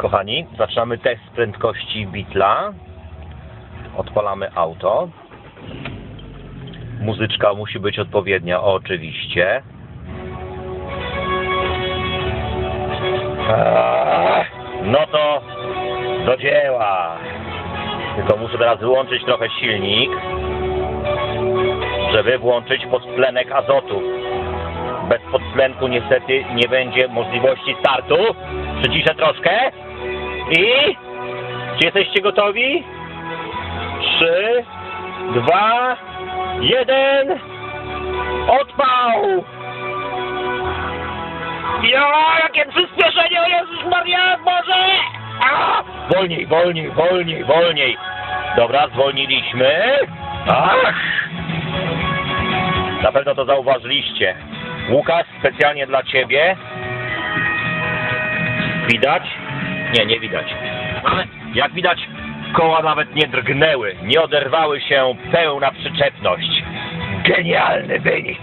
Kochani, zaczynamy test prędkości Beatla. Odpalamy auto. Muzyczka musi być odpowiednia, oczywiście. Eee, No to do dzieła. Tylko muszę teraz wyłączyć trochę silnik, żeby włączyć podtlenek azotu. Bez podtlenku niestety nie będzie możliwości startu. Przyciszę troszkę. I... Czy jesteście gotowi? Trzy, dwa, jeden. Odpał! Ja, jakie przyspieszenie, o Jezus Maria, Boże! A! Wolniej, wolniej, wolniej, wolniej. Dobra, zwolniliśmy. Ach! Na pewno to zauważyliście. Łukasz, specjalnie dla Ciebie. Widać? Nie, nie widać. Jak widać, koła nawet nie drgnęły, nie oderwały się pełna przyczepność. Genialny wynik!